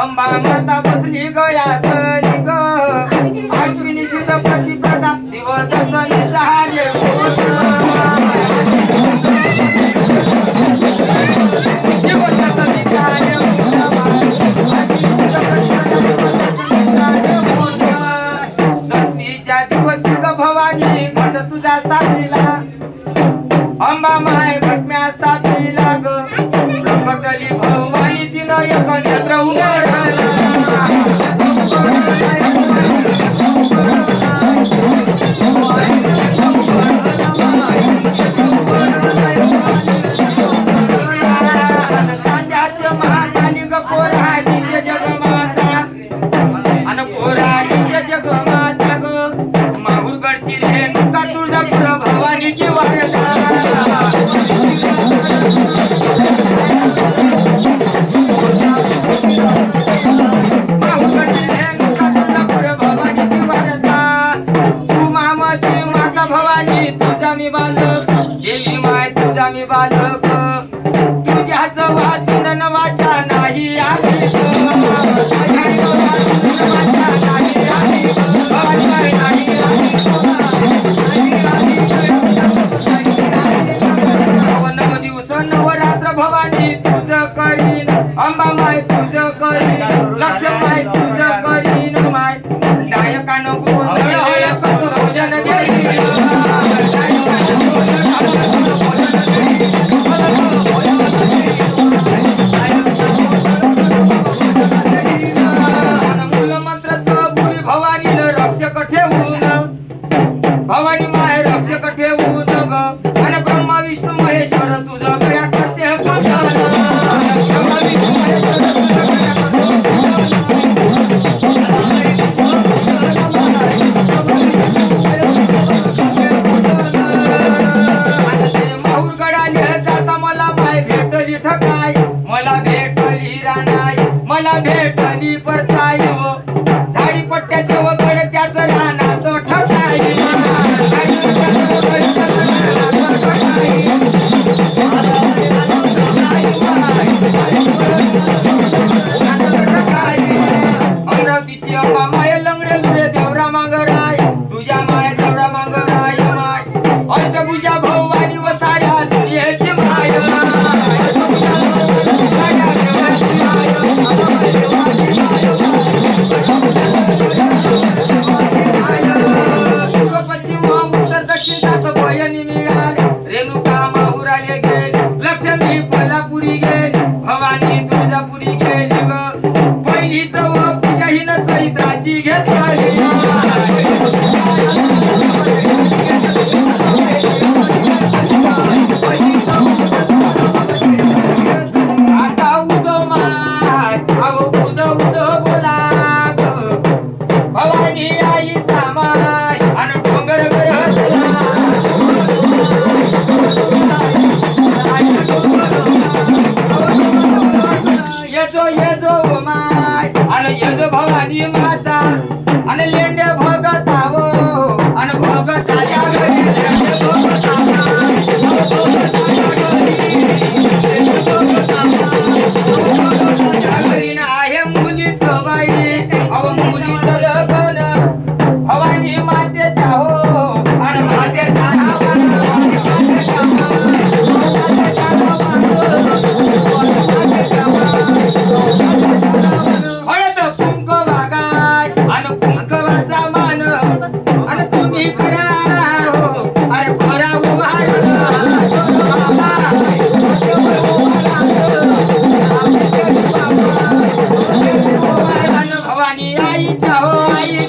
अंबा माता बसली गयासनी ग अश्विनी शुद्ध प्रतिप्रदा दिवस दशमीचा हार्य दिवस दशमीचा हार्य घोष. दिवस ग भवानी घट तुझा स्थापिला अंबा माय घटम्या स्थापिला ग प्रकटली भवानी जगमाता अन ग माहूरगडची रेणुका तुझा मी बालक गेली माय तुझा मी बालक तुझ्याच वाचून न वाचा नाही नाही आम्ही. नव दिवस नवरात्र भवानी भवानी माहे रक्षक ठेवू नग आणि ब्रह्मा विष्णू महेश्वर तुझं क्रिया करते मला भेटली ठकाय मला भेटली रानाय मला भेटली परसाय हो. पहिलीच व पूजा हिन चैत्राची घेतली. அடியும் மாத்தா அனல் Ay,